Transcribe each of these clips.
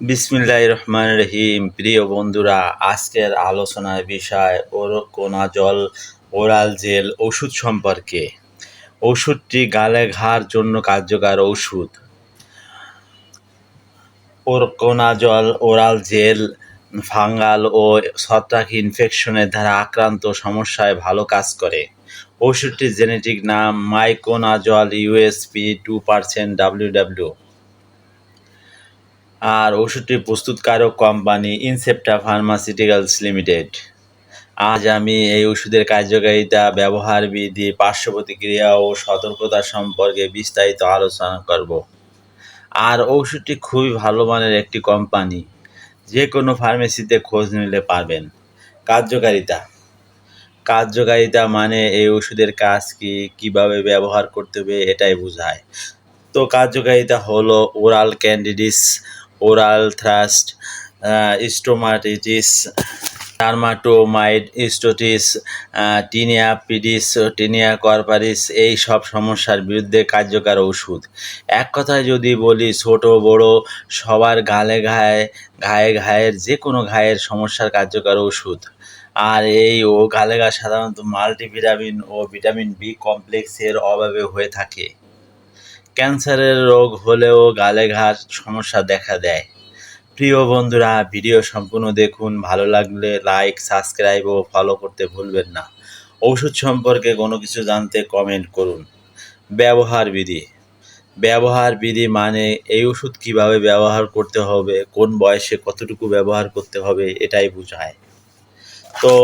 বিসমিল্লাহ রহমান রহিম। প্রিয় বন্ধুরা, আজকের আলোচনার বিষয় ওরকোনা জল ওরাল জেল ওষুধ সম্পর্কে। ওষুধটি গালে ঘার জন্য কার্যকর ওষুধ। ওরকোনাজল ওরাল জেল, ফাঙ্গাল ও ছত্রাক ইনফেকশনের দ্বারা আক্রান্ত সমস্যায় ভালো কাজ করে। ওষুধটির জেনেটিক নাম miconazole USP two percent W আর ওষুধটি প্রস্তুতকারক কোম্পানি ইনসেপ্টা ফার্মাসিউটিক্যালস লিমিটেড। আজ আমি এই ওষুধের কার্যকারিতা, ব্যবহার বিধি, পার্শ্ব প্রতিক্রিয়া ও সতর্কতা সম্পর্কে বিস্তারিত আলোচনা করব। আর ওষুধটি খুবই ভালো মানের একটি কোম্পানি। যে কোনো ফার্মেসিতে খোঁজ নিলে পাবেন কার্যকারিতা। কার্যকারিতা মানে এই ওষুধের কাজ কি, কীভাবে ব্যবহার করতে হবে, এটাই বোঝায়। তো কার্যকারিতা হলো oral candidiasis oral thrush stomatitis টার্মাটোমাইড স্টোটিস টিনিয়া পিডিস টিনিয়া কর্পারিস এই সব সমস্যার বিরুদ্ধে কার্যকর ওষুধ। এক কথায় যদি বলি, ছোট, বড়, সবার গালে ঘায়ে ঘায়ে ঘায়ের যে কোনো ঘায়ের সমস্যার কার্যকর ওষুধ। আর এই ও গালে ঘা সাধারণত মাল্টিভিটামিন ও ভিটামিন বি কমপ্লেক্সের অভাবে হয়ে থাকে। ক্যান্সারের রোগ হলেও গালে ঘাস সমস্যা দেখা দেয়। প্রিয় বন্ধুরা, ভিডিও সম্পূর্ণ দেখুন, ভালো লাগলে লাইক সাবস্ক্রাইব ও ফলো করতে ভুলবেন না। ওষুধ সম্পর্কে কোনো কিছু জানতে কমেন্ট করুন। ব্যবহার বিধি। ব্যবহার বিধি মানে এই ওষুধ কীভাবে ব্যবহার করতে হবে, কোন বয়সে কতটুকু ব্যবহার করতে হবে, এটাই বোঝায়। তো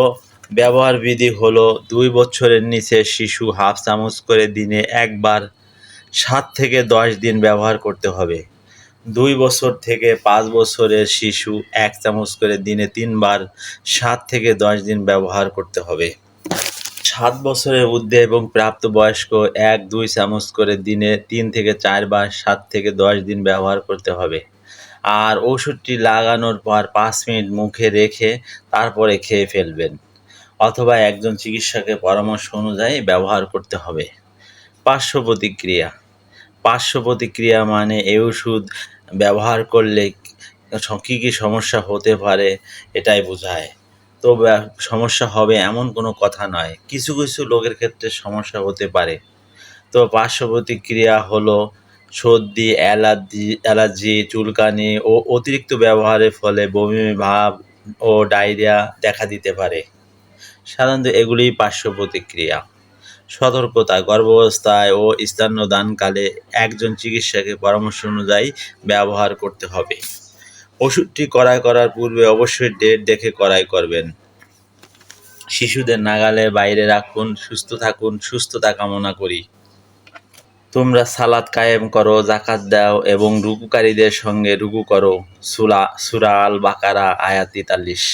ব্যবহার বিধি হলো দুই বছরের নিচে শিশু হাফ চামচ করে দিনে একবার সাত থেকে দশ দিন ব্যবহার করতে হবে। দুই বছর থেকে পাঁচ বছরের শিশু এক চামচ করে দিনে তিনবার সাত থেকে দশ দিন ব্যবহার করতে হবে। সাত বছরের ঊর্ধ্বে এবং প্রাপ্তবয়স্ক এক, দুই চামচ করে দিনে তিন থেকে চারবার সাত থেকে দশ দিন ব্যবহার করতে হবে। আর ওষুধটি লাগানোর পর পাঁচ মিনিট মুখে রেখে তারপরে খেয়ে ফেলবেন। অথবা একজন চিকিৎসকের পরামর্শ অনুযায়ী ব্যবহার করতে হবে। পার্শ্ব প্রতিক্রিয়া পার্শ্ব প্রতিক্রিয়া মানে এই ওষুধ ব্যবহার করলে কী কী সমস্যা হতে পারে এটাই বোঝায়। তো সমস্যা হবে এমন কোনো কথা নয়, কিছু কিছু লোকের ক্ষেত্রে সমস্যা হতে পারে। তো পার্শ্ব প্রতিক্রিয়া হলো সর্দি, অ্যালার্জি অ্যালার্জি, চুলকানি ও অতিরিক্ত ব্যবহারের ফলে বমি, ভাব ও ডায়রিয়া দেখা দিতে পারে। সাধারণত এগুলিই পার্শ্ব প্রতিক্রিয়া সতর্কতা, গর্ভাবস্থায় ও স্তন্যদানকালে একজন চিকিৎসকের পরামর্শ অনুযায়ী ব্যবহার করতে হবে। ওষুধটি কড়াই করার পূর্বে অবশ্যই ডেট দেখে কড়াই করবেন। শিশুদের নাগালে বাইরে রাখুন, সুস্থ থাকুন, সুস্থতা কামনা করি। তোমরা সালাদ কায়েম করো, জাকাত দাও এবং রুকুকারীদের সঙ্গে রুকু করো। সুলা সুরা আল বাকারা আয়াত তেতাল্লিশ।